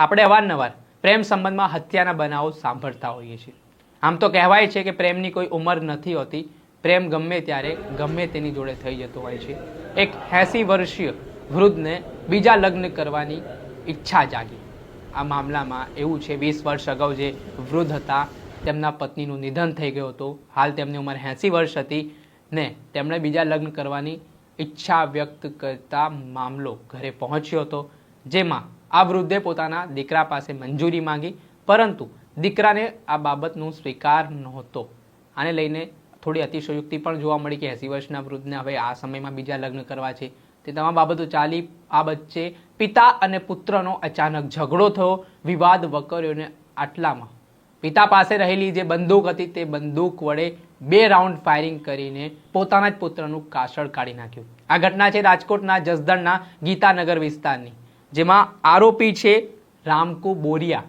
આપણે અવારનવાર પ્રેમ સંબંધમાં હત્યાના બનાવો સાંભળતા હોઈએ છીએ. આમ તો કહેવાય છે કે પ્રેમની કોઈ ઉંમર નથી હોતી. પ્રેમ ગમે ત્યારે ગમે તેની જોડે થઈ જતો હોય છે. એક એંસી વર્ષીય વૃદ્ધને બીજા લગ્ન કરવાની ઈચ્છા જાગી. આ મામલામાં એવું છે, વીસ વર્ષ અગાઉ જે વૃદ્ધ હતા, તેમના પત્નીનું નિધન થઈ ગયું હતું. હાલ તેમની ઉંમર એંસી વર્ષ હતી ને તેમણે બીજા લગ્ન કરવાની ઈચ્છા વ્યક્ત કરતા મામલો ઘરે પહોંચ્યો હતો, જેમાં આ વૃદ્ધે પોતાના દીકરા પાસે મંજૂરી માંગી, પરંતુ દીકરાને આ બાબતનો સ્વીકાર નહોતો. આને લઈને થોડી અતિશયોક્તિ પણ જોવા મળી કે એંસી વર્ષના વૃદ્ધને હવે આ સમયમાં બીજા લગ્ન કરવા છે. તે તમામ બાબતો ચાલી, આ વચ્ચે પિતા અને પુત્રનો અચાનક ઝઘડો થયો, વિવાદ વકર્યોને આટલામાં. પિતા પાસે રહેલી જે બંદૂક હતી તે બંદૂક વડે બે રાઉન્ડ ફાયરિંગ કરીને પોતાના જ પુત્રનું કાસળ કાઢી નાખ્યું. આ ઘટના છે રાજકોટના જસદણના ગીતાનગર વિસ્તારની. જેમાં આરોપી છે રામકુ બોરિયા.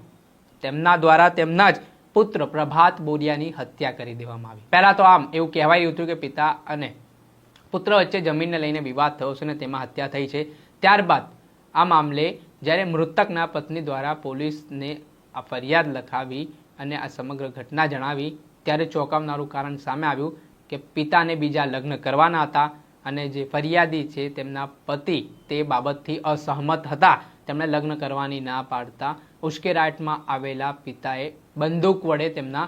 તેમના દ્વારા તેમના જ પુત્ર પ્રભાત બોરિયાની હત્યા કરી દેવામાં આવી. પહેલાં તો આમ એવું કહેવાયું હતું કે પિતા અને પુત્ર વચ્ચે જમીનને લઈને વિવાદ થયો છે અને તેમાં હત્યા થઈ છે. ત્યારબાદ આ મામલે જ્યારે મૃતકના પત્ની દ્વારા પોલીસને આ ફરિયાદ લખાવી અને આ સમગ્ર ઘટના જણાવી, ત્યારે ચોંકાવનારું કારણ સામે આવ્યું કે પિતાને બીજા લગ્ન કરવાના હતા. અને જે ફરિયાદી છે તેમના પતિ તે બાબતથી અસહમત હતા. તેમણે લગ્ન કરવાની ના પાડતા ઉશ્કેરાટમાં આવેલા પિતાએ બંદૂક વડે તેમના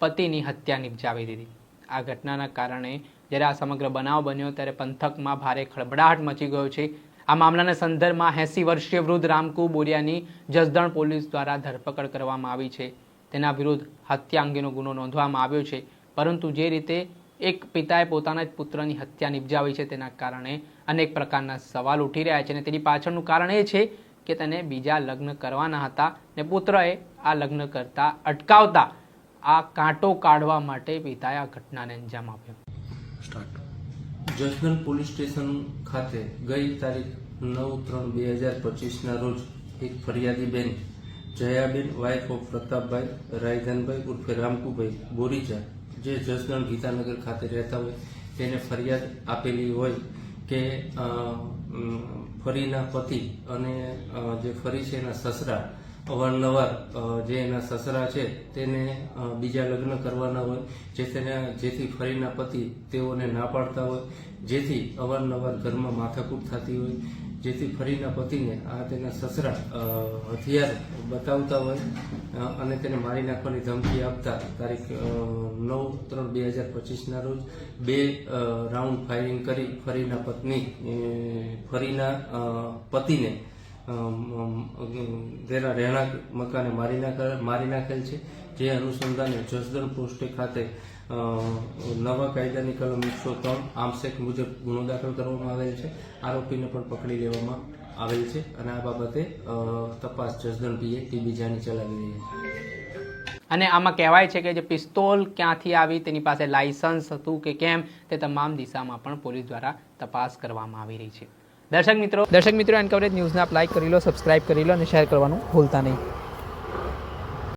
પતિની હત્યા નિપજાવી દીધી. આ ઘટનાના કારણે જ્યારે આ સમગ્ર બનાવ બન્યો ત્યારે પંથકમાં ભારે ખળબડાહટ મચી ગયો છે. આ મામલાના સંદર્ભમાં એંસી વર્ષીય વૃદ્ધ રામકુ બોરિયાની જસદણ પોલીસ દ્વારા ધરપકડ કરવામાં આવી છે. તેના વિરુદ્ધ હત્યા અંગેનો ગુનો નોંધવામાં આવ્યો છે. પરંતુ જે રીતે એક પિતાએ પોતાના જ પુત્રની હત્યા નિપજાવી છે તેના કારણે અનેક પ્રકારના સવાલ ઉઠી રહ્યા છે અને તેની પાછળનું કારણ એ છે કે તેને બીજા લગ્ન કરવાના હતા ને પુત્રએ આ લગ્ન કરતા અટકાવતા આ કાંટો કાઢવા માટે પિતાએ આ ઘટનાને અંજામ આપ્યો. જસદણ પોલીસ સ્ટેશન ખાતે ગઈ તારીખ નવ ત્રણ બે હજાર પચીસના રોજ એક ફરિયાદી બેન જયાબેન વાઇફ ઓફ પ્રતાપભાઈ, રાયધનભાઈ ઉર્ફે રામકુભાઈ બોરીચા જે જસદણ ગીતાનગર ખાતે રહેતા હોય, તેને ફરિયાદ આપેલી હોય કે ફરીના પતિ અને જે ફરી છે એના સસરા, અવારનવાર જે એના સસરા છે, તેને બીજા લગ્ન કરવાના હોય, જે તેને, જેથી ફરીના પતિ તેઓને ના પાડતા હોય, જેથી અવારનવાર ઘરમાં માથાકૂટ થતી હોય જેથી ફરીના પતિને આ તેના સસરા હથિયાર બતાવતા હોય અને તેને મારી નાખવાની ધમકી આપતા તારીખ નવ ત્રણ બે હજાર પચીસના રોજ બે રાઉન્ડ ફાયરિંગ કરી ફરીના પત્ની ફરીના પતિને તેના રહેણાંક મકાને મારી નાખ, મારી નાખેલ છે. જે અનુસંધાને જસદણ પોસ્ટે ખાતે નવા કાયદાની કલમ એકસો ત્રણ, આમસેક મુજબ ગુનો દાખલ કરવામાં આવેલ છે. આરોપીને પણ પકડી લેવામાં આવેલ છે અને આ બાબતે તપાસ જસદણ પીએ, ટીબી જાની ચલાવી રહી છે. અને આમાં કહેવાય છે કે જે પિસ્તોલ ક્યાંથી આવી, તેની પાસે લાયસન્સ હતું કે કેમ, તે તમામ દિશામાં પણ પોલીસ દ્વારા તપાસ કરવામાં આવી રહી છે. દર્શક મિત્રો દર્શક મિત્રો એનકવરેજ ન્યૂઝને આપ લાઇક કરી લો, સબસ્ક્રાઇબ કરી લો અને શેર કરવાનું ભૂલતા નહીં.